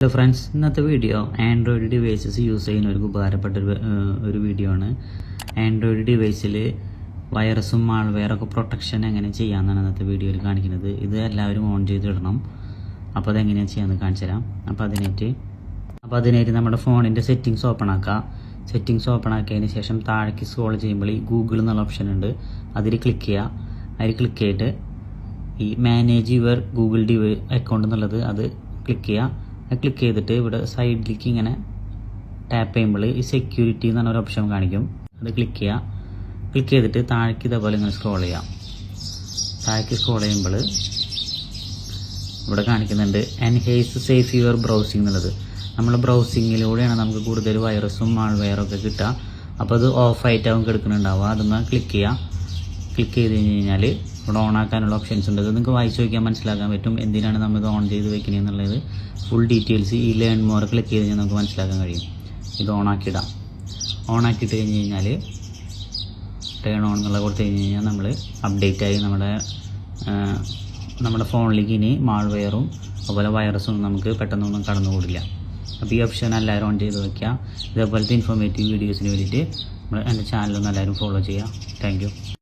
Hello friends ഇന്നത്തെ video Android devices use ചെയ്യുന്ന ഒരു ഉപകാരപ്പെട്ട ഒരു വീഡിയോ ആണ്. ആൻഡ്രോയിഡ് ഡിവൈസിൽ വൈറസും മാൾവെയറൊക്കെ പ്രൊട്ടക്ഷൻ എങ്ങനെ ചെയ്യാമെന്നാണ് ഇന്നത്തെ വീഡിയോയിൽ കാണിക്കുന്നത്. ഇത് എല്ലാവരും ഓൺ ചെയ്തിടണം അപ്പോൾ അതെങ്ങനെയാണ് ചെയ്യാമെന്ന് കാണിച്ചു തരാം. അപ്പോൾ അതിനായിട്ട് അപ്പോൾ അതിനായിട്ട് നമ്മുടെ ഫോണിന്റെ സെറ്റിങ്സ് ഓപ്പൺ ആക്കുക സെറ്റിങ്സ് ഓപ്പൺ ആക്കിയതിന് ശേഷം താഴേക്ക് സ്ക്രോൾ ചെയ്യുമ്പോൾ ഈ ഗൂഗിൾ എന്നുള്ള ഓപ്ഷൻ ഉണ്ട്. അതിൽ ക്ലിക്ക് ചെയ്യുക അതിൽ ക്ലിക്ക് ചെയ്തിട്ട് ഈ മാനേജ് യുവർ ഗൂഗിൾ ഡിവൈ അക്കൗണ്ട് എന്നുള്ളത് അത് ക്ലിക്ക് ചെയ്യുക ക്ലിക്ക് ചെയ്തിട്ട് ഇവിടെ സൈഡിലേക്ക് ഇങ്ങനെ ടാപ്പ് ചെയ്യുമ്പോൾ ഈ സെക്യൂരിറ്റി എന്ന് പറഞ്ഞ ഒരു ഓപ്ഷൻ കാണിക്കും. അത് ക്ലിക്ക് ചെയ്യുക. ക്ലിക്ക് ചെയ്തിട്ട് താഴേക്ക് ഇതേപോലെ ഇങ്ങനെ സ്ക്രോൾ ചെയ്യാം താഴേക്ക് സ്ക്രോൾ ചെയ്യുമ്പോൾ ഇവിടെ കാണിക്കുന്നുണ്ട് എൻഹേസ് സേഫ് യുവർ ബ്രൗസിംഗ് എന്നുള്ളത്. നമ്മൾ ബ്രൗസിങ്ങിലൂടെയാണ് നമുക്ക് കൂടുതൽ വൈറസും മാൾവെയറും ഒക്കെ കിട്ടുക. അപ്പോൾ അത് ഓഫായിട്ടാവും കിടക്കുന്നുണ്ടാവുക. അതൊന്ന് ക്ലിക്ക് ചെയ്യുക. ക്ലിക്ക് ചെയ്ത് കഴിഞ്ഞ് കഴിഞ്ഞാൽ ഇവിടെ ഓൺ ആക്കാനുള്ള ഓപ്ഷൻസ് ഉണ്ട്. അത് നിങ്ങൾക്ക് വായിച്ച് നോക്കിയാൽ മനസ്സിലാക്കാൻ പറ്റും എന്തിനാണ് നമ്മൾ ഇത് ഓൺ ചെയ്ത് വെക്കുന്നത് എന്നുള്ളത്. ഫുൾ ഡീറ്റെയിൽസ് ഈ ലേൺ മോർ ക്ലിക്ക് ചെയ്ത് കഴിഞ്ഞാൽ നമുക്ക് മനസ്സിലാക്കാൻ കഴിയും. ഇത് ഓൺ ആക്കിയിടാം. ഓൺ ആക്കിയിട്ട് കഴിഞ്ഞ് കഴിഞ്ഞാൽ ടേൺ ഓൺ എന്നുള്ള കൊടുത്തു കഴിഞ്ഞ് കഴിഞ്ഞാൽ നമ്മൾ അപ്ഡേറ്റ് ആയി നമ്മുടെ നമ്മുടെ ഫോണിലേക്ക് ഇനി മാൾവെയറും അതുപോലെ വൈറസും നമുക്ക് പെട്ടെന്നൊന്നും കടന്നുകൂടില്ല അപ്പോൾ ഈ ഓപ്ഷൻ എല്ലാവരും ഓൺ ചെയ്ത് വയ്ക്കുക ഇതേപോലത്തെ ഇൻഫോർമേറ്റീവ് വീഡിയോസിന് വേണ്ടിയിട്ട് നമ്മൾ എന്റെ ചാനലൊന്ന് എല്ലാവരും ഫോളോ ചെയ്യുക. താങ്ക്